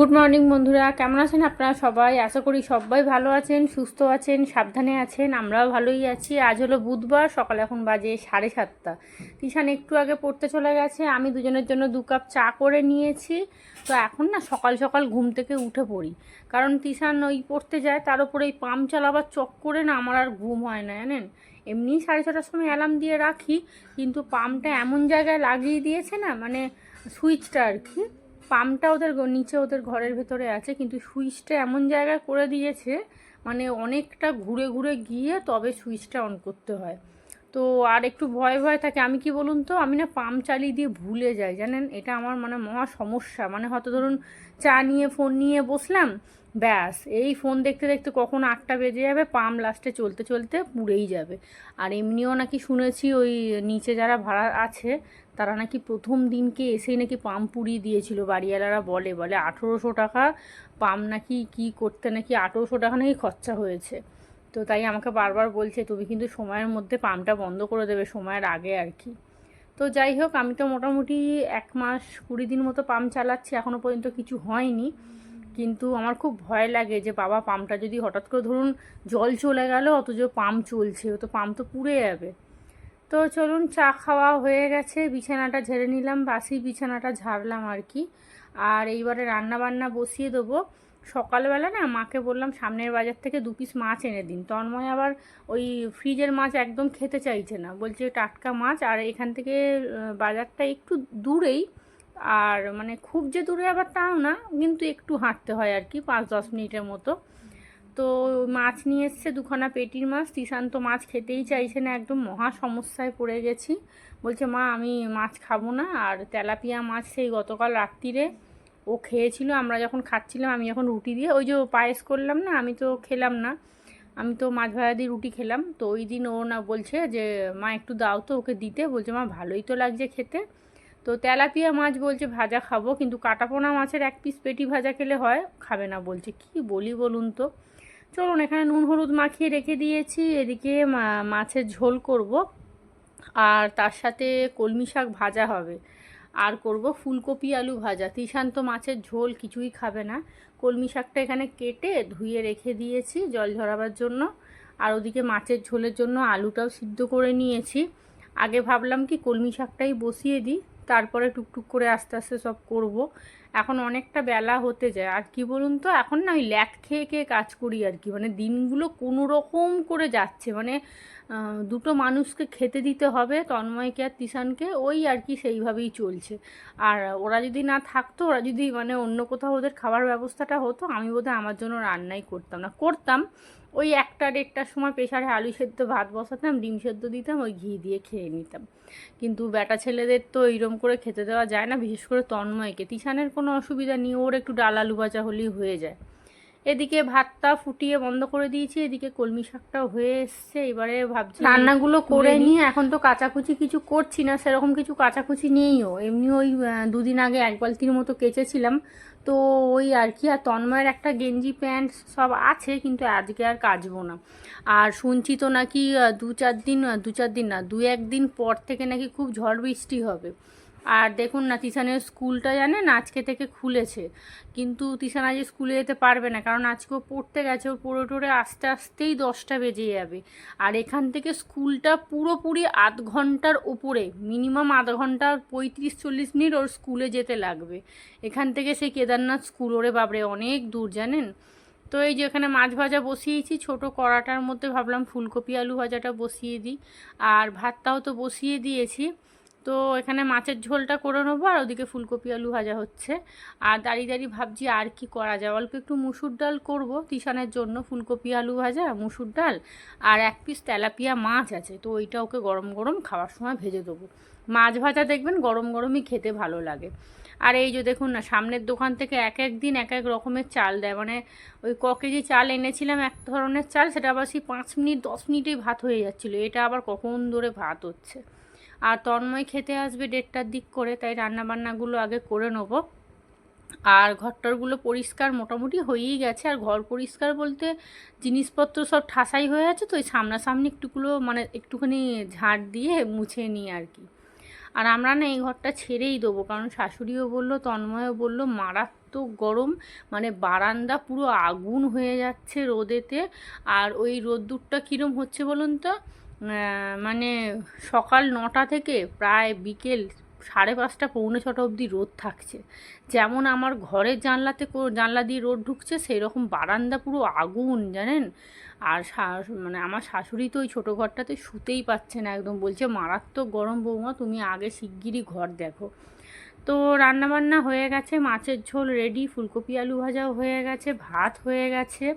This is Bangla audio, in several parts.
গুড মর্নিং বন্ধুরা। কেমন আছেন আপনারা সবাই? আশা করি সবাই ভালো আছেন, সুস্থ আছেন, সাবধানে আছেন, আমরাও ভালোই আছি। আজ হলো বুধবার, সকাল এখন বাজে সাড়ে সাতটা। তিশান একটু আগে পড়তে চলে গেছে। আমি দুজনের জন্য দু কাপ চা করে নিয়েছি। তো এখন না সকাল সকাল ঘুম থেকে উঠে পড়ি। কারণ তিশান ওই পড়তে যায়, তার উপরে এই পাম্প চালাবার চক করে না আমার আর ঘুম হয় না, জানেন? এমনি সাড়ে ছটার সময় অ্যালার্ম দিয়ে রাখি, কিন্তু পাম্পটা এমন জায়গায় লাগিয়ে দিয়েছে না মানে সুইচটা আর কি। পাম্পটা ওদের নিচে ওদের ঘরের ভেতরে আছে, কিন্তু সুইচটা এমন জায়গায় করে দিয়েছে মানে অনেকটা ঘুরে ঘুরে গিয়ে তবে সুইচটা অন করতে হয়। তো আর একটু ভয় ভয় থাকে, আমি কি বলুন তো, আমি না পাম্প চালিয়ে দিয়ে ভুলে যাই, জানেন? এটা আমার মানে মহা সমস্যা মানে হয়তো ধরুন চা নিয়ে ফোন নিয়ে বসলাম, ব্যাস, এই ফোন দেখতে দেখতে কখন আটটা বেজে যাবে, পাম্প লাস্টে চলতে চলতে পুড়েই যাবে। আর এমনিও নাকি শুনেছি ওই নিচে যারা ভাড়া আছে তারা নাকি প্রথম দিনকে এসেই নাকি পাম্প পুড়িয়ে দিয়েছিল। বাড়িওয়ালারা বলে বলে আঠেরোশো টাকা পাম্প নাকি কি করতে নাকি আঠেরোশো টাকা নাকি খরচা হয়েছে। তো তাই আমাকে বারবার বলছে, তুমি কিন্তু সময়ের মধ্যে পাম্পটা বন্ধ করে দেবে, সময়ের আগে আর কি। তো যাই হোক, আমি তো মোটামুটি এক মাস কুড়ি দিন মতো পাম্প চালাচ্ছি এখনও পর্যন্ত কিছু হয়নি। কিন্তু আমার খুব ভয় লাগে যে, বাবা পাম্পটা যদি হঠাৎ করে ধরুন জল চলে গেল, অথচ পাম্প চলছে তো পাম্প তো পুড়ে যাবে। তো চলুন চা খাওয়া হয়ে গেছে, বিছানাটা ঝেড়ে নিলাম, বাসি বিছানাটা ঝাড়লাম আর কি। আর এইবারে রান্না বান্না বসিয়ে দেবো। সকালবেলা না মাকে বললাম সামনের বাজার থেকে দু পিস মাছ এনে দিন। তন্ময় আবার ওই ফ্রিজের মাছ একদম খেতে চাইছে না। বলছে টাটকা মাছ আর এখান থেকে বাজারটা একটু দূরেই। আর মানে খুব যে দূরে আবার তাও না, কিন্তু একটু হাঁটতে হয় আর কি, পাঁচ দশ মিনিটের মতো। তো মাছ নিয়ে এসছে, দুখানা পেটির মাছ। তিশান্ত মাছ খেতেই চাইছে না, একদম মহা সমস্যায় পড়ে গেছি। বলছে, মা, আমি মাছ খাব না। আর তেলাপিয়া মাছ সেই গতকাল রাত্রিরে ও খেয়েছিল। আমরা যখন খাচ্ছিলাম, আমি যখন রুটি দিয়ে, ওই যে পায়েস করলাম না, আমি তো খেলাম না। আমি তো মাছ ভাজা দিয়ে রুটি খেলাম। তো ওই দিন ও না বলছে যে, মা, একটু দাও তো ওকে দিতে। বলছে, মা, ভালোই তো লাগছে খেতে। তো তেলাপিয়া মাছ বলছে, ভাজা খাব। কিন্তু কাটাপোনা মাছের এক পিস পেটি ভাজা খেলে হয়, খাবে না। বলছে, কি বলি বলুন তো? চলুন, এখানে নুন হলুদ মাখিয়ে রেখে দিয়েছি। এদিকে মাছের ঝোল করব। আর তার সাথে কলমি শাক ভাজা হবে। আর করব ফুলকপি আলু ভাজা। তিশান্ত মাছের ঝোল, কিছুই খাবে না। কলমি শাকটা এখানে কেটে ধুয়ে রেখে দিয়েছি জল ঝরাবার জন্য। আর ওদিকে মাছের ঝোলের জন্য আলুটাও সিদ্ধ করে নিয়েছি। আগে ভাবলাম কি কলমি শাকটাই বসিয়ে দিই। তারপরে টুকটুক করে আস্তে আস্তে সব করব। এখন অনেকটা বেলা হতে যায়। আর কি বলুন তো, এখন না ওই ল্যাট খেয়ে খেয়ে কাজ করি আর কি। মানে দিনগুলো কোনো রকম করে যাচ্ছে। মানে দুটো মানুষকে খেতে দিতে হবে, তন্ময়কে আর তিশানকে, ওই আর কি সেইভাবেই চলছে। আর ওরা যদি না থাকতো, ওরা যদি মানে অন্য কোথাও ওদের খাবার ব্যবস্থাটা হতো, আমি বোধহয় আমার জন্য রান্নাই করতাম না। করতাম, ওই একটা দেড়টার সময় প্রেশারে আলু সেদ্ধ ভাত বসাতাম, ডিম সেদ্ধ দিতাম, ওই ঘি দিয়ে খেয়ে নিতাম। কিন্তু বেটা ছেলেদের তো এইরকম করে খেতে দেওয়া যায় না বিশেষ করে তন্ময়কে। তিশানের কোনো অসুবিধা নেই ওর একটু ডাল আলু ভাজা হলেই হয়ে যায়। এদিকে ভাতটা ফুটিয়ে বন্ধ করে দিয়েছি এদিকে কলমি শাকটাও হয়ে এসছে এবারে ভাবছি রান্নাগুলো করে নিয়ে এখন তো কাচাকুচি কিছু করছি না সেরকম কিছু কাচাকুচি নেইও এমনি ওই দুদিন আগে এক বালতির মতো কেচেছিলাম তো ওই আর কি আর তন্ময়ের একটা গেঞ্জি প্যান্ট সব আছে কিন্তু আজকে আর কাচবো না। আর শুনছি তো নাকি দু চার দিন দু চার দিন না দু একদিন পর থেকে নাকি খুব ঝড় বৃষ্টি হবে। আর দেখুন না তিশানের স্কুলটা জানেন আজকে থেকে খুলেছে। কিন্তু তিশান আজ স্কুলে যেতে পারবে না, কারণ আজকে ও পড়তে গেছে ওর পড়ে টোরে আস্তে আস্তেই দশটা বেজে যাবে। আর এখান থেকে স্কুলটা পুরোপুরি আধ ঘণ্টার ওপরে, মিনিমাম আধ ঘণ্টা, পঁয়ত্রিশ চল্লিশ মিনিট ওর স্কুলে যেতে লাগবে। এখান থেকে সেই কেদারনাথ স্কুল, ওরে বাবরে অনেক দূর, জানেন? তো এই যে এখানে মাছ ভাজা বসিয়েছি, ছোট কড়াটার মধ্যে ভাবলাম ফুলকপি আলু ভাজাটা বসিয়ে দিই। আর ভাতটাও তো বসিয়ে দিয়েছি। তো এখানে মাছের ঝোলটা করে নেব, আর ওদিকে ফুলকপি আলু ভাজা হচ্ছে। আর দাঁড়িয়ে দাঁড়িয়ে ভাবছি আর কি করা যায়। অল্প একটু মুসুর ডাল করব তিশানের জন্য, ফুলকপি আলু ভাজা, মুসুর ডাল, আর এক পিস তেলাপিয়া মাছ আছে, তো ওইটা ওকে গরম গরম খাওয়ার সময় ভেজে দেবো। মাছ ভাজা দেখবেন গরম গরমই খেতে ভালো লাগে। আর এই যে দেখুন না, সামনের দোকান থেকে এক এক দিন এক এক রকমের চাল দেয়। মানে ওই ক কেজি চাল এনেছিলাম এক ধরনের চাল, সেটা আবার সেই পাঁচ মিনিট, দশ মিনিটেই ভাত হয়ে যাচ্ছিল। এটা আবার কখন ধরে ভাত হচ্ছে? আর তন্ময় খেতে আসবে দেড়টার দিক করে, তাই রান্নাবান্নাগুলো আগে করে নেব। আর ঘরটরগুলো পরিষ্কার মোটামুটি হয়েই গেছে। আর ঘর পরিষ্কার বলতে জিনিসপত্র সব ঠাসাই হয়ে আছে, তো ওই সামনাসামনি একটুগুলো মানে একটুখানি ঝাড় দিয়ে মুছে নিই আর কি। আর আমরা না এই ঘরটা ছেড়েই দেবো, কারণ শাশুড়িও বলল, তন্ময়ও বলল, মারাত্মক গরম মানে বারান্দা পুরো আগুন হয়ে যাচ্ছে রোদেতে। আর ওই রোদ্দুরটা কীরম হচ্ছে বলুন তো? মানে সকাল নটা থেকে প্রায় বিকেল সাড়ে পাঁচটা, পৌনে ছটা অবধি রোদ থাকছে। যেমন আমার ঘরের জানলাতে জানলা দিয়ে রোদ ঢুকছে সেই রকম বারান্দা পুরো আগুন, জানেন? আর মানে আমার শাশুড়ি তো ওই ছোটো ঘরটাতে শুতেই পাচ্ছে না একদম। বলছে, মারাত্মক গরম বৌমা, তুমি আগে শিগগিরই ঘর দেখো। তো রান্নাবান্না হয়ে গেছে, মাছের ঝোল রেডি, ফুলকপি আলু ভাজাও হয়ে গেছে, ভাত হয়ে গেছে।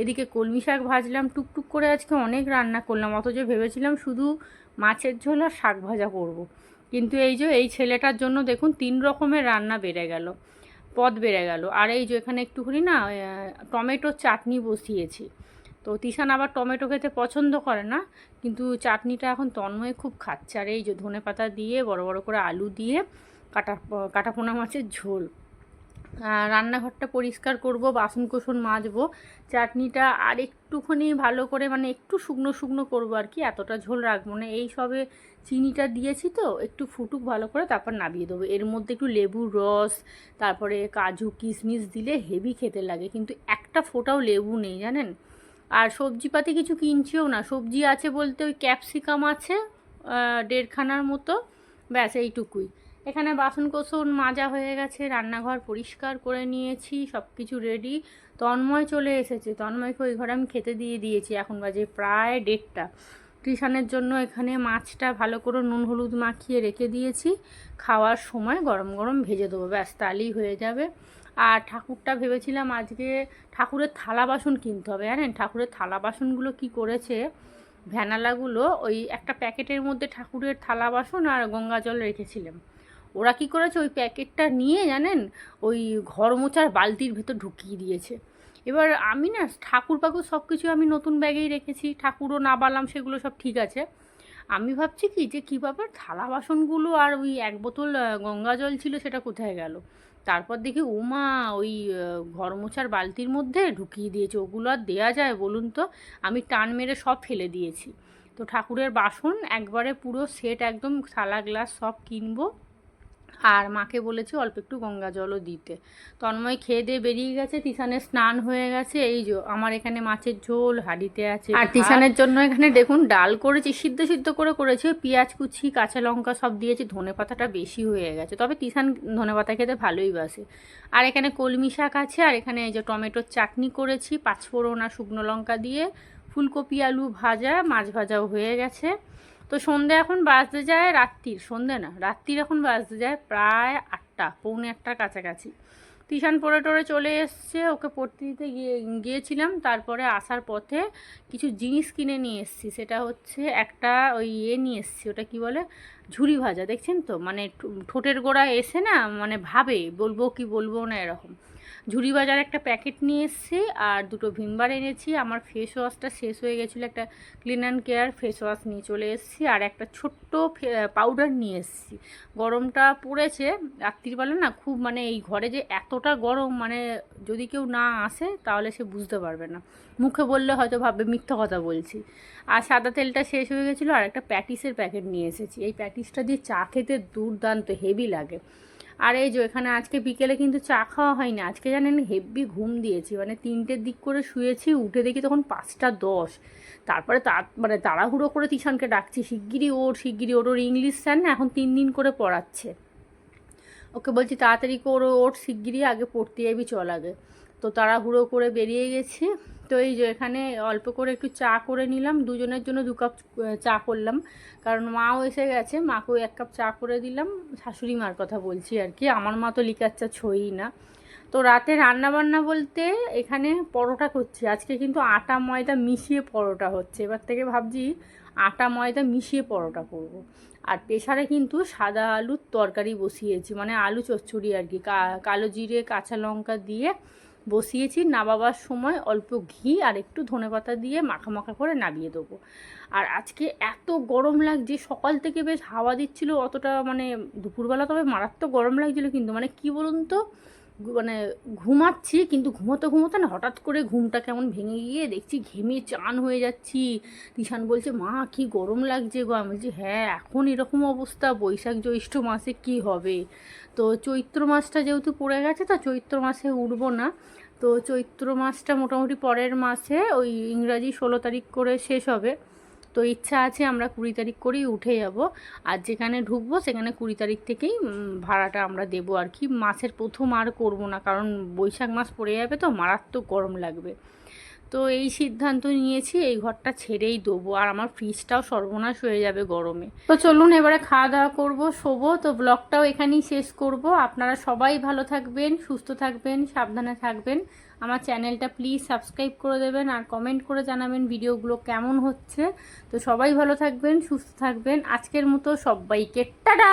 এদিকে কলমি শাক ভাজলাম, টুকটুক করে আজকে অনেক রান্না করলাম, অথচ ভেবেছিলাম শুধু মাছের ঝোল আর শাক ভাজা করব। কিন্তু এই যে, এই ছেলেটার জন্য দেখুন তিন রকমের রান্না বেড়ে গেল, পদ বেড়ে গেল। আর এই যে, এখানে একটুখানি না টমেটোর চাটনি বসিয়েছি। তো তিশান আবার টমেটো খেতে পছন্দ করে না, কিন্তু চাটনিটা এখন তন্ময় খুব খাচ্ছে। আর এই যে ধনে পাতা দিয়ে বড় বড় করে আলু দিয়ে কাটা, কাটাপোনা মাছের ঝোল। রান্নাঘরটা পরিষ্কার করব বাসন কোসন মাজবো, চাটনিটা আর একটুখানি ভালো করে মানে একটু শুকনো শুকনো করব আর কি, এতটা ঝোল রাখব না। এই সবে চিনিটা দিয়েছি তো, একটু ফুটুক ভালো করে তারপর নামিয়ে দেবো। এর মধ্যে একটু লেবুর রস, তারপরে কাজু কিশমিশ দিলে হেভি খেতে লাগে, কিন্তু একটা ফোঁটাও লেবু নেই, জানেন? আর সবজিপাতি কিছু কিনছিও না। সবজি আছে বলতে ওই ক্যাপসিকাম আছে দেড়খানার মতো, ব্যাস এইটুকুই। এখানে বাসন কোসন মাজা হয়ে গেছে, রান্নাঘর পরিষ্কার করে নিয়েছি সব কিছু রেডি তন্ময় চলে এসেছে। তন্ময়কে ওই ঘরে আমি খেতে দিয়ে দিয়েছি। এখন বাজে প্রায় দেড়টা। টিউশনের জন্য এখানে মাছটা ভালো করে নুন হলুদ মাখিয়ে রেখে দিয়েছি। খাওয়ার সময় গরম গরম ভেজে দেবো। ব্যাস, তাহলেই হয়ে যাবে। আর ঠাকুরটা ভেবেছিলাম আজকে ঠাকুরের থালা বাসন কিনতে হবে, জানেন? ঠাকুরের থালা বাসনগুলো কি করেছে? ভ্যানালাগুলো ওই একটা প্যাকেটের মধ্যে ঠাকুরের থালা বাসন আর গঙ্গা জল রেখেছিলাম। ওরা কি করেছে? ওই প্যাকেটটা নিয়ে জানেন? ওই ঘর মোচার বালতির ভেতর ঢুকিয়ে দিয়েছে। এবার আমি না ঠাকুর পাকুর সব কিছু আমি নতুন ব্যাগেই রেখেছি। ঠাকুরও না বালাম, সেগুলো সব ঠিক আছে। আমি ভাবছি কি যে, কী ব্যাপার? থালা বাসনগুলো আর ওই এক বোতল গঙ্গা জল ছিল, সেটা কোথায় গেল? তারপর দেখি ওমা ওই ঘর মোছার বালতির মধ্যে ঢুকিয়ে দিয়েছে। ওগুলো আর দেওয়া যায় বলুন তো? আমি টান মেরে সব ফেলে দিয়েছি। তো ঠাকুরের বাসন, একবারে পুরো সেট একদম থালা গ্লাস সব কিনবো। আর মাকে বলেছি অল্প একটু গঙ্গা জলও দিতে। তন্ময় খেয়ে দিয়ে বেরিয়ে গেছে তিশানের স্নান হয়ে গেছে। এই যে আমার এখানে মাছের ঝোল হাঁড়িতে আছে আর তিশানের জন্য এখানে দেখুন ডাল করেছি সিদ্ধ সিদ্ধ করে করেছি। পেঁয়াজ কুচি কাঁচা লঙ্কা সব দিয়েছি ধনে পাতাটা বেশি হয়ে গেছে। তবে তিশান ধনে পাতা খেতে ভালোই বাসে। আর এখানে কলমি শাক আছে আর এখানে এই যে টমেটোর চাটনি করেছি পাঁচফোড়ন আর শুকনো লঙ্কা দিয়ে। ফুলকপি আলু ভাজা মাছ ভাজাও হয়ে গেছে। তো সন্ধে এখন বাজতে যায় রাত্রির, সন্ধে না, রাত্রির এখন বাজতে যায় প্রায় আটটা, পৌনে আটটার কাছাকাছি। টিউশন পড়ে টরে চলে এসছে, ওকে পড়তে দিতে গিয়ে, গিয়েছিলাম, তারপরে আসার পথে কিছু জিনিস কিনে নিয়ে এসেছি, সেটা হচ্ছে একটা ওই ইয়ে নিয়ে এসেছি, ওটা কি বলে? ঝুরি ভাজা, দেখছেন তো? মানে ঠোঁটের গোড়া এসে না মানে ভাবে, বলব কি বলব না এরকম। ঝুরি ভাজার একটা প্যাকেট নিয়ে এসেছি আর দুটো ভিমবার এনেছি। আমার ফেস ওয়াশটা শেষ হয়ে গেছিল, একটা clean and care face wash নিয়ে চলে এসেছি আর একটা ছোট্ট পাউডার নিয়ে এসেছি। গরমটা পড়েছে রাত্রিবেলা না খুব মানে এই ঘরে যে এতটা গরম মানে যদি কেউ না আসে তাহলে সে বুঝতে পারবে না। মুখে বললে হয়তো ভাববে, মিথ্যা কথা বলছি। আর সাদা তেলটা শেষ হয়ে গেছিল আর একটা প্যাটিসের প্যাকেট নিয়ে এসেছি। এই প্যাটিসটা দিয়ে চা খেতে দুর্দান্ত হেভি লাগে। আর এই যে এখানে আজকে বিকেলে কিন্তু চা খাওয়া হয়নি। আজকে জানেন হেভি ঘুম দিয়েছি। মানে তিনটের দিক করে শুয়েছি, উঠে দেখি তখন পাঁচটা দশ। তারপরে তার মানে তাড়াহুড়ো করে তিশানকে ডাকছি, শিগগিরই ওর শিগগিরি ওর। ওর ইংলিশ স্যার না এখন তিন দিন করে পড়াচ্ছে। ওকে বলছি তাড়াতাড়ি করে, ওর শিগগিরই আগে পড়তে যাবি, চল আগে। তো তাড়াহুড়ো করে বেরিয়ে গেছি। তো এই যে এখানে অল্প করে একটু চা করে নিলাম। দুজনের জন্য দু কাপ চা করলাম। কারণ মাও এসে গেছে, মাকেও এক কাপ চা করে দিলাম। শাশুড়ি মার কথা বলছি আর কি, আমার মা তো লিকার চা ছই না। তো রাতে রান্না বান্না বলতে এখানে পরোটা করছি। আজকে কিন্তু আটা ময়দা মিশিয়ে পরোটা হচ্ছে। এবার থেকে ভাবছি আটা ময়দা মিশিয়ে পরোটা করব। আর প্রেশারে কিন্তু সাদা আলুর তরকারি বসিয়েছি মানে আলু চচ্চড়ি আর কা- কালো জিরে, কাঁচা লঙ্কা দিয়ে বসিয়েছি, নামাবার সময় অল্প ঘি আর একটু ধনে পাতা দিয়ে মাখা মাখা করে নামিয়ে দেবো। আর আজকে এত গরম লাগছে, সকাল থেকে বেশ হাওয়া দিচ্ছিল, অতটা মানে দুপুরবেলা তবে মারাত্মক গরম লাগছিল কিন্তু মানে কি বলুন তো? মানে ঘুমাচ্ছি, কিন্তু ঘুমোতে ঘুমোতে না হঠাৎ করে ঘুমটা কেমন ভেঙে গিয়ে দেখছি ঘেমে চান হয়ে যাচ্ছি। তিশান বলছে, মা, কি গরম লাগছে গো। আমি বলছি হ্যাঁ এখন এরকম অবস্থা, বৈশাখ জ্যৈষ্ঠ মাসে কি হবে? তো চৈত্র মাসটা যেহেতু পড়ে গেছে, তো চৈত্র মাসে উঠবো না। তো চৈত্র মাসটা মোটামুটি পরের মাসে, ওই ইংরাজি ষোলো তারিখ করে শেষ হবে। তো ইচ্ছা আছে আমরা কুড়ি তারিখ করেই উঠে যাব। আর যেখানে ঢুকবো সেখানে কুড়ি তারিখ থেকেই ভাড়াটা আমরা দেবো আর কি। মাসের প্রথম আর করব না, কারণ বৈশাখ মাস পড়ে যাবে তো, মারাত্মক গরম লাগবে। তো এই সিদ্ধান্ত নিয়েছি, এই ঘরটা ছেড়েই দেবো। আর আমার ফ্রিজটাও সর্বনাশ হয়ে যাবে গরমে। তো চলুন এবারে খাওয়া দাওয়া করব, শোবো। তো ব্লগটাও এখানেই শেষ করব। আপনারা সবাই ভালো থাকবেন, সুস্থ থাকবেন, সাবধানে থাকবেন। আমার চ্যানেলটা প্লিজ সাবস্ক্রাইব করে দেবেন আর কমেন্ট করে জানাবেন ভিডিওগুলো কেমন হচ্ছে। তো সবাই ভালো থাকবেন, সুস্থ থাকবেন। আজকের মতো সবাইকে টাটা!